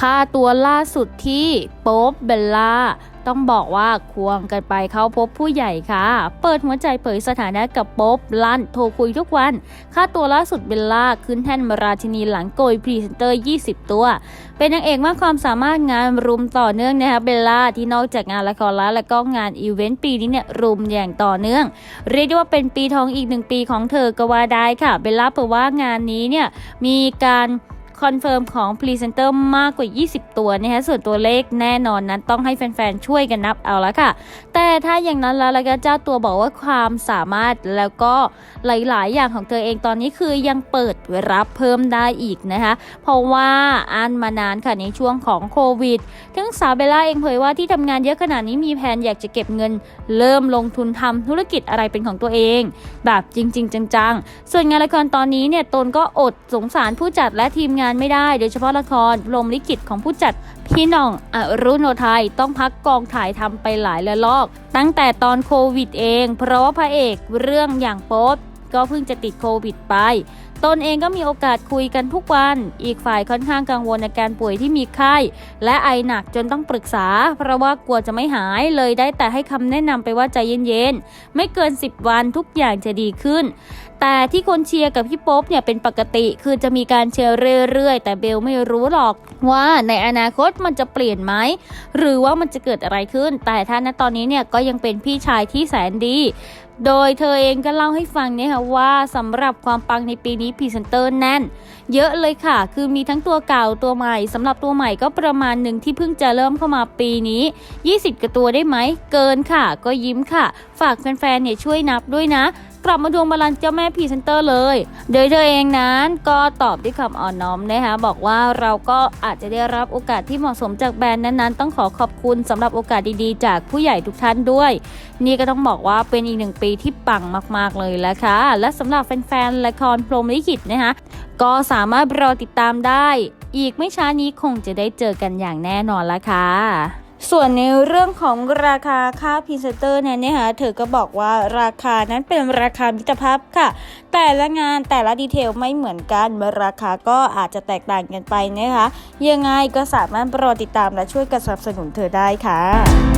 ค่าตัวล่าสุดที่โป๊บเบลล่าต้องบอกว่าควงกันไปเข้าพบผู้ใหญ่ค่ะ เปิดหัวใจเผยสถานะกับโป๊บลั่นโทรคุยทุกวัน ค่าตัวล่าสุดเบลล่าขึ้นแท่นราชินีหลังโกยพรีเซนเตอร์ 20 ตัว เป็นนางเอกมากความสามารถงานรุมต่อเนื่องนะคะเบลล่าที่นอกจากงานละครแล้วแล้วก็งานอีเวนต์ปีนี้เนี่ยรุมอย่างต่อเนื่อง เรียกได้ว่าเป็นปีทองอีกหนึ่งปีของเธอก็ว่าได้ค่ะเบลล่าเผยว่างานนี้เนี่ยมีการ คอนเฟิร์มของพรีเซนเตอร์มากกว่า 20 ตัวนะคะส่วนตัวเลขแน่นอนนั้นต้องให้แฟนๆ ช่วยกันนับเอาละค่ะ ถ้าอย่างนั้นแล้วแล้วก็เจ้าตัวบอกว่าความสามารถแล้วก็หลายๆ อย่างของเธอเองตอนนี้คือยังเปิดรับเพิ่มได้อีกนะคะ เพราะว่าอันมานานค่ะในช่วงของโควิดทั้งสาวเบลล่าเองเผยว่าที่ทำงานเยอะขนาดนี้มีแผนอยากจะเก็บเงิน เริ่มลงทุนทำธุรกิจอะไรเป็นของตัวเอง แบบจริง ๆ จังๆ ส่วนงานละครตอนนี้เนี่ยตนก็อดสงสารผู้จัดและทีมงานไม่ได้ โดยเฉพาะละครพรหมลิขิตของผู้จัดพี่น่องอรุโนไทยต้องพักกองถ่ายทำไปหลายระลอก ตั้งแต่ตอนโควิดเอง เพราะว่าพระเอกเรื่องอย่างโป๊บก็เพิ่งจะติดโควิดไป ตนเองก็มีโอกาสคุยกันทุกวัน อีกฝ่ายค่อนข้างกังวลในการป่วยที่มีไข้ และไอหนักจนต้องปรึกษา เพราะว่ากลัวจะไม่หาย เลยได้แต่ให้คำแนะนำไปว่าใจเย็นๆ ไม่เกิน 10 วันทุกอย่างจะดีขึ้นแต่ที่คนเชียร์กับพี่ป๊ปเนี่ยเป็นปกติคือจะมีการเชียร์เรื่อยๆ แต่เบลไม่รู้หรอกว่าในอนาคตมันจะเปลี่ยนไหมหรือว่ามันจะเกิดอะไรขึ้น แต่ถ้าณตอนนี้เนี่ยก็ยังเป็นพี่ชายที่แสนดีโดยเธอเองก็เล่าให้ฟังเนี่ยค่ะว่าสำหรับความปังในปีนี้พรีเซนเตอร์แน่น เยอะเลยค่ะ คือมีทั้งตัวเก่าตัวใหม่สำหรับตัวใหม่ก็ประมาณหนึ่งที่เพิ่งจะเริ่มเข้ามาปีนี้ 20กว่าตัวได้ไหม เกินค่ะ ก็ยิ้มค่ะ ฝากแฟนๆเนี่ยช่วยนับด้วยนะ กลับมาดวงบาลานซ์เจ้าแม่พรีเซนเตอร์เลย โดยเธอเองนั้นก็ตอบด้วยคำอ่อนน้อมนะคะบอกว่าเราก็อาจจะได้รับโอกาสที่เหมาะสมจากแบรนด์นั้นๆ ต้องขอขอบคุณสำหรับโอกาสดีๆ จากผู้ใหญ่ทุกท่านด้วย นี่ก็ต้องบอกว่าเป็นอีกหนึ่งปีที่ปังมากๆเลยแหละค่ะและสำหรับแฟนๆละครพรมลิขิตนะคะก็สามารถรอติดตามได้ อีกไม่ช้านี้คงจะได้เจอกันอย่างแน่นอนละค่ะ ส่วนในเรื่องของราคาค่าพรีเซนเตอร์เนี่ยนะคะเธอก็บอกว่าราคานั้นเป็นราคามิตรภาพค่ะ แต่ละงานแต่ละดีเทลไม่เหมือนกันราคาก็อาจจะแตกต่างกันไปนะคะยังไงก็สามารถรอติดตามและช่วยกันสนับสนุนเธอได้ค่ะ